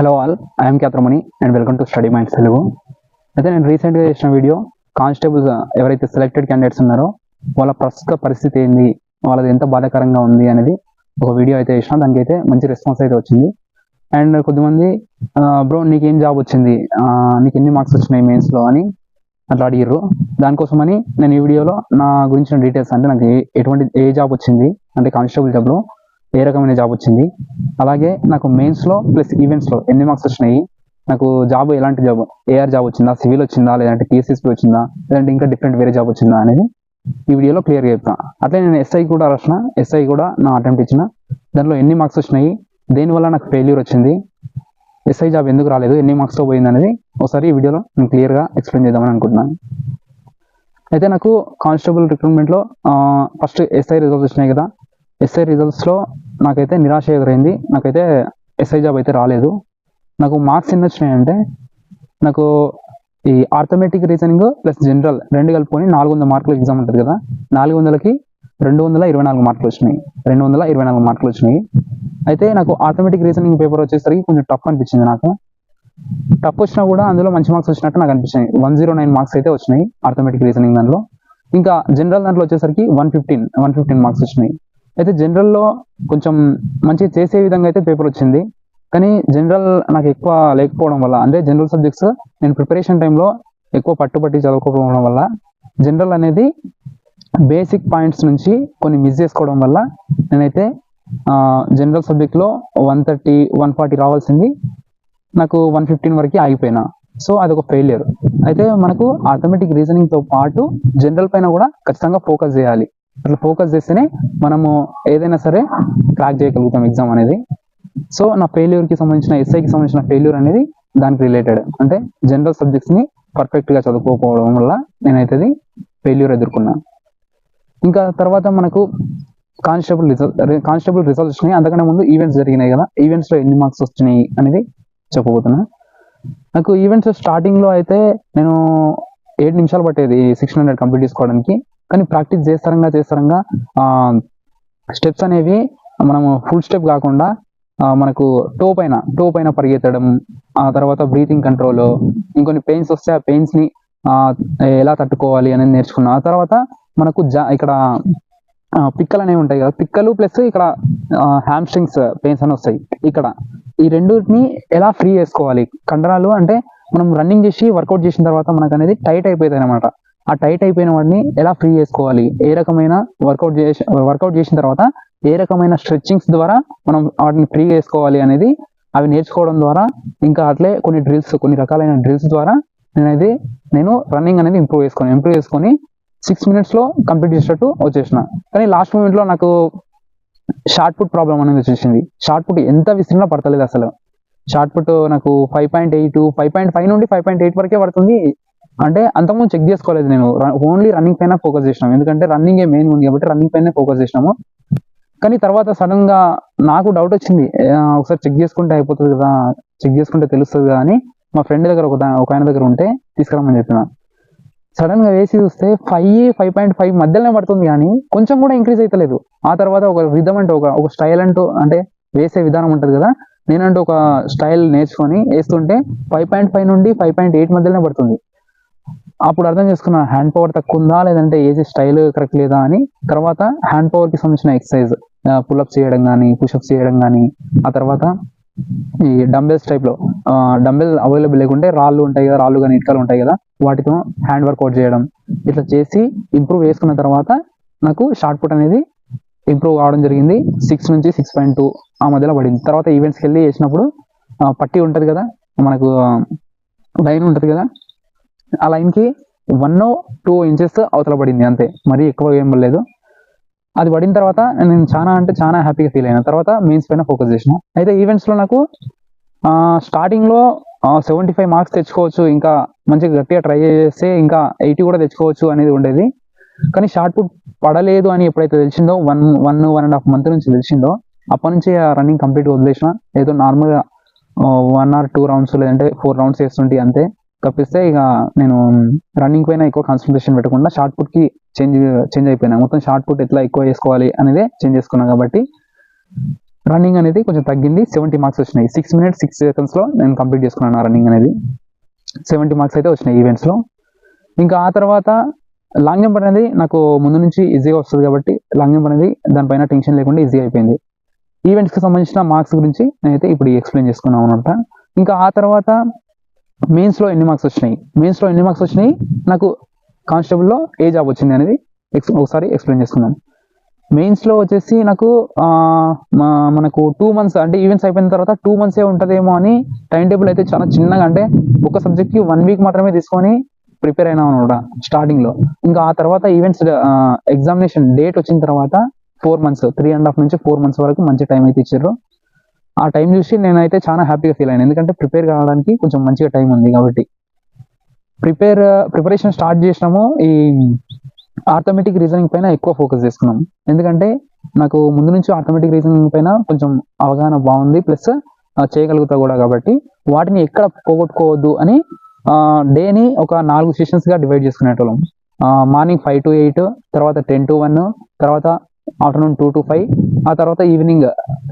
Hello all I'm Kyathramani and welcome to study minds Telugu అయితే నేను రీసెంట్గా చేసిన వీడియో కానిస్టేబుల్స్ uh, ఎవరైతే సెలెక్టెడ్ క్యాండిడేట్స్ ఉన్నారో వాళ్ళ ప్రస్తుత పరిస్థితి ఏంది వాళ్ళది ఎంత బాధాకరంగా ఉంది అనేది ఒక వీడియో అయితే చేసిన దానికి అయితే మంచి రెస్పాన్స్ అయితే వచ్చింది. అండ్ కొద్దిమంది uh, బ్రో నీకేం జాబ్ వచ్చింది? Uh, నీకు ఎన్ని మార్క్స్ వచ్చినాయి మెయిన్స్లో అని అట్లా అడిగిర్రు. దానికోసమని నేను ఈ వీడియోలో నా గురించిన డీటెయిల్స్ అంటే నాకు ఏ- ఎటువంటి ఏ జాబ్ వచ్చింది అంటే కానిస్టేబుల్ జాబ్లో ఏ రకమైన జాబ్ వచ్చింది. అలాగే నాకు మెయిన్స్లో ప్లస్ ఈవెంట్స్లో ఎన్ని మార్క్స్ వచ్చినాయి. నాకు జాబ్ ఎలాంటి జాబ్ ఏఆర్ జాబ్ వచ్చిందా సివిల్ వచ్చిందా లేదంటే టీఎస్ఎస్పీ వచ్చిందా లేదంటే ఇంకా డిఫరెంట్ వేరే జాబ్ వచ్చిందా అనేది ఈ వీడియోలో క్లియర్గా చెప్తాను అట్లే నేను ఎస్ఐ కూడా రాసిన ఎస్ఐ కూడా నా అటెంప్ట్ ఇచ్చిన. దాంట్లో ఎన్ని మార్క్స్ వచ్చినాయి దేనివల్ల నాకు ఫెయిల్యూర్ వచ్చింది ఎస్ఐ జాబ్ ఎందుకు రాలేదు ఎన్ని మార్క్స్తో పోయింది అనేది ఒకసారి ఈ వీడియోలో నేను క్లియర్గా ఎక్స్ప్లెయిన్ చేద్దామని అనుకుంటున్నాను. అయితే నాకు కానిస్టేబుల్ రిక్రూట్మెంట్లో ఫస్ట్ ఎస్ఐ రిజల్ట్స్ వచ్చినాయి కదా ఎస్ఐ రిజల్ట్స్లో నాకైతే నిరాశ ఎదురైంది. నాకైతే ఎస్ఐ జాబ్ అయితే రాలేదు. నాకు మార్క్స్ ఎన్ని వచ్చినాయంటే నాకు ఈ ఆర్థమెటిక్ రీజనింగ్ ప్లస్ జనరల్ రెండు కలుపుకొని నాలుగు వందల మార్కులు ఎగ్జామ్ ఉంటుంది కదా నాలుగు వందలకి రెండు వందల ఇరవై నాలుగు మార్కులు వచ్చినాయి. రెండు వందల ఇరవై నాలుగు మార్కులు వచ్చినాయి. అయితే నాకు ఆర్థమెటిక్ రీజనింగ్ పేపర్ వచ్చేసరికి కొంచెం టఫ్ అనిపించింది నాకు. టఫ్ వచ్చినా కూడా అందులో మంచి మార్క్స్ వచ్చినట్టు నాకు అనిపించింది. వన్ జీరో నైన్ మార్క్స్ అయితే వచ్చినాయి ఆర్థమెటిక్ రీజనింగ్ దాంట్లో. ఇంకా జనరల్ దాంట్లో వచ్చేసరికి one fifteen one fifteen marks వచ్చినాయి. అయితే జనరల్లో కొంచెం మంచిగా చేసే విధంగా అయితే పేపర్ వచ్చింది. కానీ జనరల్ నాకు ఎక్కువ లేకపోవడం వల్ల అంటే జనరల్ సబ్జెక్ట్స్ నేను ప్రిపరేషన్ టైంలో ఎక్కువ పట్టుపట్టి చదువుకోకపోవడం వల్ల జనరల్ అనేది బేసిక్ పాయింట్స్ నుంచి కొన్ని మిస్ చేసుకోవడం వల్ల నేనైతే జనరల్ సబ్జెక్ట్లో వన్ థర్టీ వన్ ఫార్టీ రావాల్సింది. నాకు వన్ ఫిఫ్టీన్ వరకు ఆగిపోయినా. సో అదొక ఫెయిలియర్ అయితే మనకు ఆటోమేటిక్ రీజనింగ్తో పాటు జనరల్ పైన కూడా ఖచ్చితంగా ఫోకస్ చేయాలి. అట్లా ఫోకస్ చేస్తేనే మనము ఏదైనా సరే క్రాక్ చేయగలుగుతాం ఎగ్జామ్ అనేది. సో నా ఫెయిల్యూర్కి సంబంధించిన ఎస్ఐకి సంబంధించిన ఫెయిల్యూర్ అనేది దానికి రిలేటెడ్ అంటే జనరల్ సబ్జెక్ట్స్ని పర్ఫెక్ట్గా చదువుకోకపోవడం వల్ల నేనైతే ఫెయిల్యూర్ ఎదుర్కొన్నాను ఇంకా తర్వాత మనకు కానిస్టేబుల్ రిజల్ట్ కానిస్టేబుల్ రిజల్ట్స్ వచ్చినాయి. అంతకంటే ముందు ఈవెంట్స్ జరిగినాయి కదా. ఈవెంట్స్లో ఎన్ని మార్క్స్ వచ్చినాయి అనేది చెప్పబోతున్నా. నాకు ఈవెంట్స్ స్టార్టింగ్లో అయితే నేను ఏడు నిమిషాలు పట్టేది సిక్స్ హండ్రెడ్ కంప్లీట్ చేసుకోవడానికి. కానీ ప్రాక్టీస్ చేస్తారంగా చేస్తారంగా స్టెప్స్ అనేవి మనము ఫుల్ స్టెప్ కాకుండా మనకు టో పైన టో పైన పరిగెత్తడం ఆ తర్వాత బ్రీతింగ్ కంట్రోల్ ఇంకొన్ని పెయిన్స్ వస్తే ఆ పెయిన్స్ని ఎలా తట్టుకోవాలి అనేది నేర్చుకున్నా. ఆ తర్వాత మనకు జా ఇక్కడ పిక్కలు అనేవి ఉంటాయి కదా పిక్కలు ప్లస్ ఇక్కడ హ్యామ్ స్ట్రింగ్స్ పెయిన్స్ అని వస్తాయి. ఇక్కడ ఈ రెండుని ఎలా ఫ్రీ చేసుకోవాలి? కండరాలు అంటే మనం రన్నింగ్ చేసి వర్కౌట్ చేసిన తర్వాత మనకు అనేది టైట్ అయిపోతుంది అనమాట ఆ టైట్ అయిపోయిన వాటిని ఎలా ఫ్రీ చేసుకోవాలి? ఏ రకమైన వర్కౌట్ చేసి వర్కౌట్ చేసిన తర్వాత ఏ రకమైన స్ట్రెచ్చింగ్స్ ద్వారా మనం వాటిని ఫ్రీ చేసుకోవాలి అనేది అవి నేర్చుకోవడం ద్వారా ఇంకా అట్లే కొన్ని డ్రిల్స్ కొన్ని రకాలైన డ్రిల్స్ ద్వారా నేనైతే నేను రన్నింగ్ అనేది ఇంప్రూవ్ చేసుకొని ఇంప్రూవ్ చేసుకొని సిక్స్ మినిట్స్లో కంప్లీట్ చేసేటట్టు వచ్చేసిన. కానీ లాస్ట్ మూమెంట్లో నాకు షార్ట్ పుట్ ప్రాబ్లం అనేది వచ్చేసింది. షార్ట్ పుట్ ఎంత విసిరినా పడతలేదు అసలు. షార్ట్ పుట్ నాకు five point eight five point five నుండి ఫైవ్ పాయింట్ ఎయిట్ వరకే పడుతుంది. అంటే అంతకుముందు చెక్ చేసుకోలేదు నేను. ఓన్లీ రన్నింగ్ పైన ఫోకస్ చేసినాం. ఎందుకంటే రన్నింగ్ మెయిన్ ఉంది కాబట్టి రన్నింగ్ పైన ఫోకస్ చేసినాము. కానీ తర్వాత సడన్గా నాకు డౌట్ వచ్చింది. ఒకసారి చెక్ చేసుకుంటే అయిపోతుంది కదా చెక్ చేసుకుంటే తెలుస్తుంది కదా అని మా ఫ్రెండ్ దగ్గర ఒక ఒక ఆయన దగ్గర ఉంటే తీసుకురమ్మని చెప్పిన. సడన్గా వేసి చూస్తే ఫైవ్ ఫైవ్ పాయింట్ ఫైవ్ మధ్యలోనే పడుతుంది కానీ కొంచెం కూడా ఇంక్రీజ్ అవుతలేదు ఆ తర్వాత ఒక విధం అంటే ఒక ఒక స్టైల్ అంటూ అంటే వేసే విధానం ఉంటుంది కదా నేనంటే ఒక స్టైల్ నేర్చుకొని వేస్తుంటే ఫైవ్ పాయింట్ ఫైవ్ నుండి ఫైవ్ పాయింట్ ఎయిట్ మధ్యలోనే పడుతుంది. అప్పుడు అర్థం చేసుకున్నా హ్యాండ్ పవర్ తక్కువ ఉందా లేదంటే ఏసీ స్టైల్ కరెక్ట్ లేదా అని తర్వాత హ్యాండ్ పవర్కి సంబంధించిన ఎక్సర్సైజ్ పుల్అప్స్ చేయడం కానీ పుషప్స్ చేయడం కానీ ఆ తర్వాత ఈ డంబెల్స్ టైప్లో డంబెల్ అవైలబుల్ లేకుంటే రాళ్ళు ఉంటాయి కదా రాళ్ళు కానీ ఇటుకలు ఉంటాయి కదా వాటితో హ్యాండ్ వర్కౌట్ చేయడం ఇట్లా చేసి ఇంప్రూవ్ చేసుకున్న తర్వాత నాకు షార్ట్ పుట్ అనేది ఇంప్రూవ్ కావడం జరిగింది. సిక్స్ నుంచి సిక్స్ పాయింట్ టూ ఆ మధ్యలో పడింది. తర్వాత ఈవెంట్స్కి వెళ్ళి చేసినప్పుడు పట్టి ఉంటుంది కదా మనకు లైన్ ఉంటుంది కదా ఆ లైన్కి వన్ టూ ఇంచెస్ అవతల పడింది అంతే. మరీ ఎక్కువ ఏం లేదు. అది పడిన తర్వాత నేను చాలా అంటే చాలా హ్యాపీగా ఫీల్ అయిన. తర్వాత మెయిన్స్ పైన ఫోకస్ చేసిన. అయితే ఈవెంట్స్లో నాకు స్టార్టింగ్లో సెవెంటీ ఫైవ్ మార్క్స్ తెచ్చుకోవచ్చు. ఇంకా మంచిగా గట్టిగా ట్రై చేస్తే ఇంకా ఎయిటీ కూడా తెచ్చుకోవచ్చు అనేది ఉండేది. కానీ షార్ట్ పుట్ పడలేదు అని ఎప్పుడైతే తెలిసిందో one one one and half month నుంచి తెలిసిందో అప్పటి నుంచి ఆ రన్నింగ్ కంప్లీట్ వదిలేసిన. ఏదో నార్మల్గా వన్ ఆర్ టూ రౌండ్స్ లేదంటే ఫోర్ రౌండ్స్ వేస్తుంటే అంతే. తప్పిస్తే ఇక నేను రన్నింగ్ పైన ఎక్కువ కాన్సన్ట్రేషన్ పెట్టకుండా షార్ట్ పుట్కి చేంజ్ చేంజ్ అయిపోయినా. మొత్తం షార్ట్ పుట్ ఎట్లా ఎక్కువ వేసుకోవాలి అనేది చేంజ్ చేసుకున్నా కాబట్టి రన్నింగ్ అనేది కొంచెం తగ్గింది. సెవెంటీ మార్క్స్ వచ్చినాయి. సిక్స్ మినిట్స్ సిక్స్ సెకండ్స్లో నేను కంప్లీట్ చేసుకున్నాను రన్నింగ్ అనేది. సెవెంటీ మార్క్స్ అయితే వచ్చినాయి ఈవెంట్స్లో ఇంకా ఆ తర్వాత లాంగ్ జంప్ అనేది నాకు ముందు నుంచి ఈజీగా వస్తుంది కాబట్టి లాంగ్ జంప్ అనేది దానిపైన టెన్షన్ లేకుండా ఈజీ అయిపోయింది. ఈవెంట్స్కి సంబంధించిన మార్క్స్ గురించి నేనైతే ఇప్పుడు ఎక్స్ప్లెయిన్ చేసుకున్నాను అనమాట ఇంకా ఆ తర్వాత మెయిన్స్లో ఎన్ని మార్క్స్ వచ్చినాయి? మెయిన్స్లో ఎన్ని మార్క్స్ వచ్చినాయి? నాకు కానిస్టేబుల్లో ఏ జాబ్ వచ్చింది అనేది ఎక్స్ ఒకసారి ఎక్స్ప్లెయిన్ చేసుకున్నాను మెయిన్స్లో వచ్చేసి నాకు మా- మనకు టూ మంత్స్ అంటే ఈవెంట్స్ అయిపోయిన తర్వాత టూ మంత్సే ఉంటుందేమో అని టైం టేబుల్ అయితే చాలా చిన్నగా అంటే ఒక సబ్జెక్ట్కి వన్ వీక్ మాత్రమే తీసుకొని ప్రిపేర్ అయినా అనమాట స్టార్టింగ్లో ఇంకా ఆ తర్వాత ఈవెంట్స్ ఎగ్జామినేషన్ డేట్ వచ్చిన తర్వాత four months three and half నుంచి ఫోర్ మంత్స్ వరకు మంచి టైం అయితే ఇచ్చారు ఆ టైం చూసి నేనైతే చాలా హ్యాపీగా ఫీల్ అయ్యాను ఎందుకంటే ప్రిపేర్ కావడానికి కొంచెం మంచిగా టైం ఉంది కాబట్టి. ప్రిపేర్ ప్రిపరేషన్ స్టార్ట్ చేసినాము. ఈ ఆర్థమెటిక్ రీజనింగ్ పైన ఎక్కువ ఫోకస్ చేసుకున్నాం. ఎందుకంటే నాకు ముందు నుంచి ఆర్థమెటిక్ రీజనింగ్ పైన కొంచెం అవగాహన బాగుంది. ప్లస్ చేయగలుగుతా కూడా కాబట్టి. వాటిని ఎక్కడ పోగొట్టుకోవద్దు అని డేని ఒక నాలుగు సెషన్స్గా డివైడ్ చేసుకునేటోళ్ళం. మార్నింగ్ ఫైవ్ టు ఎయిట్ తర్వాత టెన్ టు వన్ తర్వాత ఆఫ్టర్నూన్ టూ టు ఫైవ్ ఆ తర్వాత ఈవినింగ్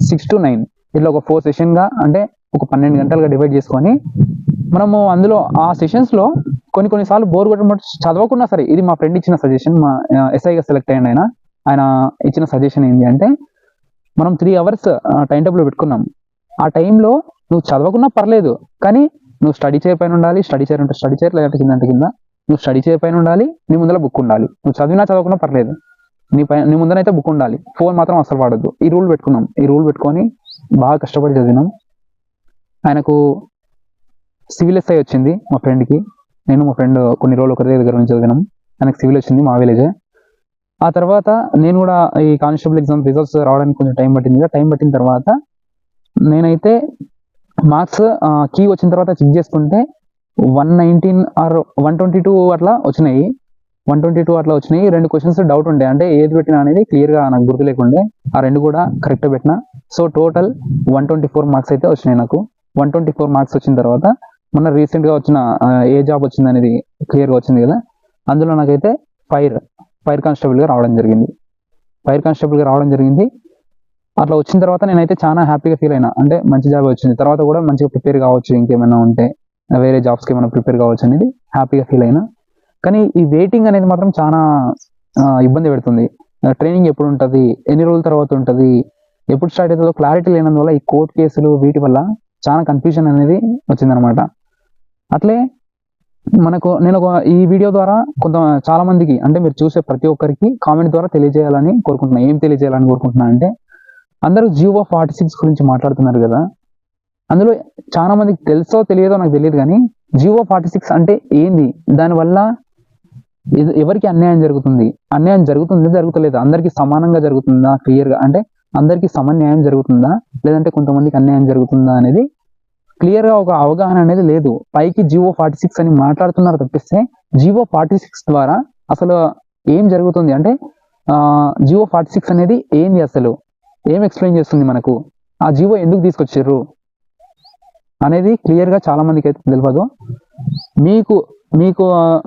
సిక్స్ టు నైన్ ఇట్లా ఒక ఫోర్ సెషన్గా అంటే ఒక పన్నెండు గంటలుగా డివైడ్ చేసుకొని మనము అందులో ఆ సెషన్స్లో కొన్ని కొన్నిసార్లు బోర్ కొట్టడం చదవకున్నా సరే ఇది మా ఫ్రెండ్ ఇచ్చిన సజెషన్ మా ఎస్ఐగా సెలెక్ట్ అయ్యండి ఆయన. ఆయన ఇచ్చిన సజెషన్ ఏంటి అంటే మనం త్రీ అవర్స్ టైం టేబుల్ పెట్టుకున్నాం. ఆ టైంలో నువ్వు చదవకున్నా పర్లేదు కానీ నువ్వు స్టడీ చైర్ పైన ఉండాలి స్టడీ చైర్ అంటే స్టడీ చైర్ లేదంటే కింద కింద. నువ్వు స్టడీ చైర్ పైన ఉండాలి నీ ముందర బుక్ ఉండాలి. నువ్వు చదివినా చదవకుండా పర్లేదు. నీ పైన నీ ముందరైతే బుక్ ఉండాలి. ఫోన్ మాత్రం అసలు వాడద్దు. ఈ రూల్ పెట్టుకున్నాం. ఈ రూల్ పెట్టుకొని బాగా కష్టపడి చదివినాం. ఆయనకు సివిల్ ఎస్ఐ వచ్చింది మా ఫ్రెండ్కి నేను మా ఫ్రెండ్ కొన్ని రోజులు ఒకరి దగ్గర నుంచి చదివినాం. ఆయనకు సివిల్ వచ్చింది మా విలేజే ఆ తర్వాత నేను కూడా ఈ కానిస్టేబుల్ ఎగ్జామ్ రిజల్ట్స్ రావడానికి కొంచెం టైం పట్టింది టైం పట్టిన తర్వాత నేనైతే మార్క్స్ కీ వచ్చిన తర్వాత చెక్ చేసుకుంటే one nineteen or one twenty two అట్లా వచ్చినాయి. వన్ ట్వంటీ టూ అట్లా వచ్చినాయి. రెండు క్వశ్చన్స్ డౌట్ ఉండే. అంటే ఏది పెట్టినా అనేది క్లియర్గా నాకు గుర్తు లేకుండే. ఆ రెండు కూడా కరెక్ట్ పెట్టిన. So total one twenty four marks అయితే వచ్చినాయి నాకు. వన్ ట్వంటీ ఫోర్ మార్క్స్ వచ్చిన తర్వాత మొన్న రీసెంట్గా వచ్చిన ఏ జాబ్ వచ్చింది అనేది క్లియర్గా వచ్చింది కదా. అందులో నాకైతే ఫైర్ ఫైర్ కానిస్టేబుల్గా రావడం జరిగింది. ఫైర్ కానిస్టేబుల్గా రావడం జరిగింది. అట్లా వచ్చిన తర్వాత నేనైతే చాలా హ్యాపీగా ఫీల్ అయినా. అంటే మంచి జాబ్ వచ్చింది. తర్వాత కూడా మంచిగా ప్రిపేర్ కావచ్చు ఇంకేమైనా ఉంటే వేరే జాబ్స్కి ఏమైనా ప్రిపేర్ కావచ్చు అనేది హ్యాపీగా ఫీల్ అయినా. కానీ ఈ వెయిటింగ్ అనేది మాత్రం చాలా ఇబ్బంది పెడుతుంది. ట్రైనింగ్ ఎప్పుడు ఉంటుంది ఎన్ని రోజుల తర్వాత ఉంటుంది ఎప్పుడు స్టార్ట్ అవుతుందో క్లారిటీ లేనందువల్ల ఈ కోర్టు కేసులు వీటి వల్ల చాలా కన్ఫ్యూజన్ అనేది వచ్చిందనమాట అట్లే మనకు నేను ఒక ఈ వీడియో ద్వారా కొంత చాలా మందికి అంటే మీరు చూసే ప్రతి ఒక్కరికి కామెంట్ ద్వారా తెలియజేయాలని కోరుకుంటున్నాను ఏం తెలియజేయాలని కోరుకుంటున్నాను అంటే అందరూ జియో ఫార్టీ సిక్స్ గురించి మాట్లాడుతున్నారు కదా. అందులో చాలా మందికి తెలుసో తెలియదో నాకు తెలియదు కానీ జియో ఫార్టీ సిక్స్ అంటే ఏంది? దానివల్ల ఎవరికి అన్యాయం జరుగుతుంది? అన్యాయం జరుగుతుందా జరుగుతలేదు? అందరికీ సమానంగా జరుగుతుందా క్లియర్గా? అంటే అందరికీ సమన్యాయం జరుగుతుందా? లేదంటే కొంతమందికి అన్యాయం జరుగుతుందా అనేది క్లియర్గా ఒక అవగాహన అనేది లేదు. పైకి జియో ఫార్టీ సిక్స్ అని మాట్లాడుతున్నారు తప్పిస్తే జియో ఫార్టీ సిక్స్ ద్వారా అసలు ఏం జరుగుతుంది అంటే జియో ఫార్టీ సిక్స్ అనేది ఏంది అసలు? ఏం ఎక్స్ప్లెయిన్ చేస్తుంది మనకు? ఆ జీవో ఎందుకు తీసుకొచ్చారు? అనేది క్లియర్గా చాలామందికి అయితే తెలియదు మీకు మీకు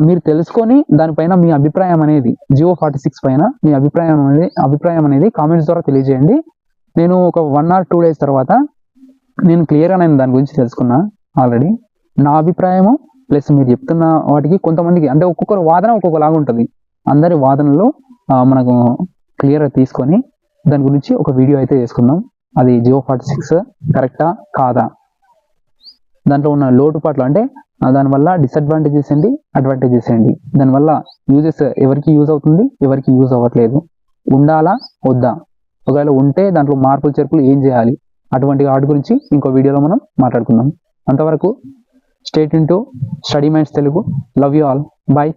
మీరు తెలుసుకొని దానిపైన మీ అభిప్రాయం అనేది జియో ఫార్టీ సిక్స్ పైన మీ అభిప్రాయం అనేది అభిప్రాయం అనేది కామెంట్స్ ద్వారా తెలియజేయండి. నేను ఒక వన్ ఆర్ టూ డేస్ తర్వాత నేను క్లియర్గా నేను దాని గురించి తెలుసుకున్నా ఆల్రెడీ నా అభిప్రాయము ప్లస్ మీరు చెప్తున్న వాటికి కొంతమందికి అంటే ఒక్కొక్కరు వాదన ఒక్కొక్కలాగా ఉంటుంది. అందరి వాదనలు మనకు క్లియర్గా తీసుకొని దాని గురించి ఒక వీడియో అయితే చేసుకుందాం. అది జియో ఫార్టీ సిక్స్ కరెక్టా కాదా? దాంట్లో ఉన్న లోటుపాట్లు అంటే దానివల్ల డిసడ్వాంటేజెస్ ఏంటి? అడ్వాంటేజెస్ ఏంటి? దానివల్ల యూజెస్ ఎవరికి యూజ్ అవుతుంది? ఎవరికి యూజ్ అవ్వట్లేదు. ఉండాలా? వద్దా? ఒకవేళ ఉంటే దాంట్లో మార్పులు చేర్పులు ఏం చేయాలి? అటువంటి వాటి గురించి ఇంకో వీడియోలో మనం మాట్లాడుకుందాం. అంతవరకు state into study minds Telugu love you all bye